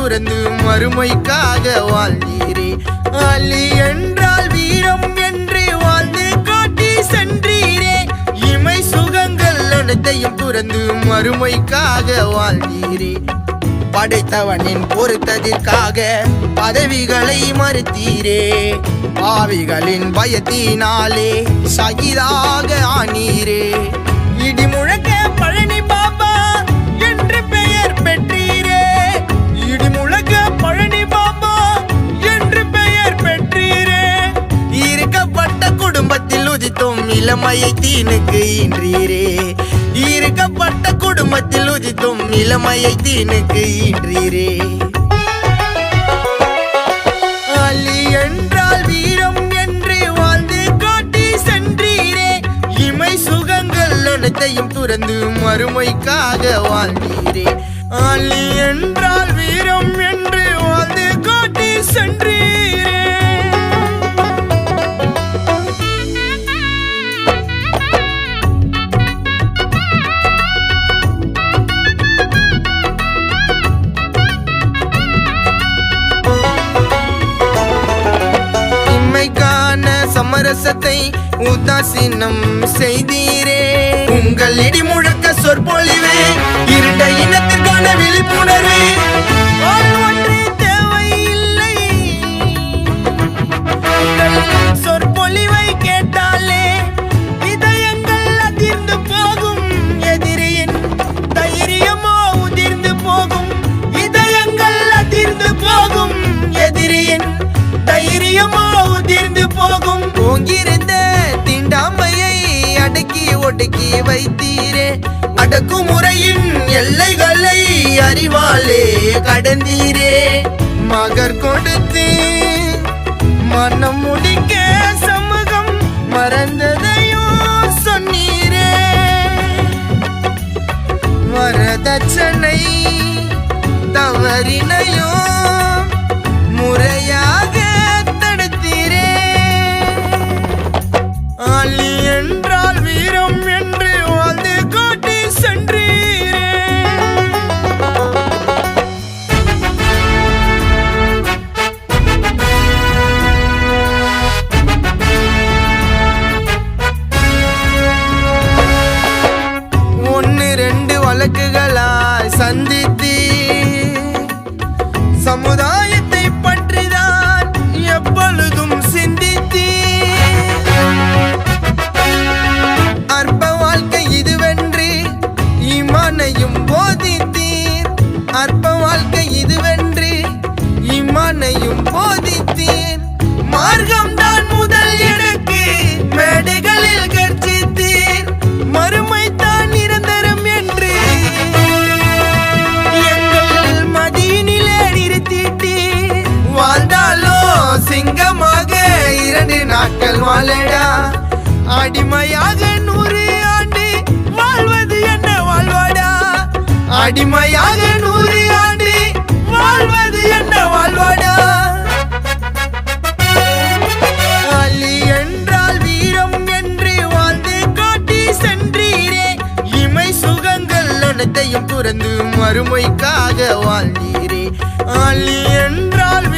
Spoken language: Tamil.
துறந்து மறுமைக்காக வாழ்ந்தீரே. அலி என்றால் வீரம் என்று வாழ்ந்து காட்டி சென்றீரே. இமை சுகங்கள் அனைத்தையும் துறந்து மறுமைக்காக வாழ்ந்தீரே. படைத்தவனின் பொறுத்ததிற்காக பதவிகளை மறுத்தீரே. பாவிகளின் பயத்தினாலே சகிதாக ஆனீரே. இடிமுழ உதித்தும் இளமையை தீனுக்கு ஈன்றீரே. இருக்கப்பட்ட குடும்பத்தில் உதித்தும் இளமையை தீனுக்கு ஈன்றீரே. அலி என்றால் வீரம் என்று வாழ்ந்து காட்டி சென்றீரே. இமை சுகங்கள் அனைத்தையும் துறந்து மறுமைக்காக வாழ்ந்தீரே. அலி என்றால் சமரசத்தை உதாசீனம் செய்தீரே. உங்கள் இடி முழக்க சொற்பொழிவே இருண்ட இனத்திற்கான விழிப்புணர்வு. தேவையில்லை. சொற்பொழிவை கேட்டாலே ஓங்கிருந்த தீண்டாமையை அடக்கி ஒடுக்கி வைத்தீரே. அடக்குமுறையின் எல்லைகளை அறிவாலே கடந்தீரே. மகர் கொடுத்து மனம் முடிக்க சமூகம் மறந்ததையும் சொன்னீரே. வரதட்சணை தவறினையும் வழக்குகளாய் சந்தித்தி சமுதாயத்தை பற்றிதான் எப்பொழுதும் சிந்தித்தி அற்ப வாழ்க்கை இதுவென்று இமானையும் போதித்தீர். அற்ப வாழ்க்கை இதுவென்று இமானையும் சிங்கமாக இரண்டு நாட்கள் வாழடா. அடிமையாக நூறு ஆண்டு வாழ்வது என்ன வாழ்வாடா. அடிமையாக நூறு ஆண்டு வாழ்வது என்ன வாழ்வாடா. அலி என்றால் வீரம் என்று வாழ்ந்து காட்டி சென்றீரே. இமை சுகங்கள் அனைத்தையும் துறந்து மறுமைக்காக வாழ்ந்தீரே. அலி என்றால்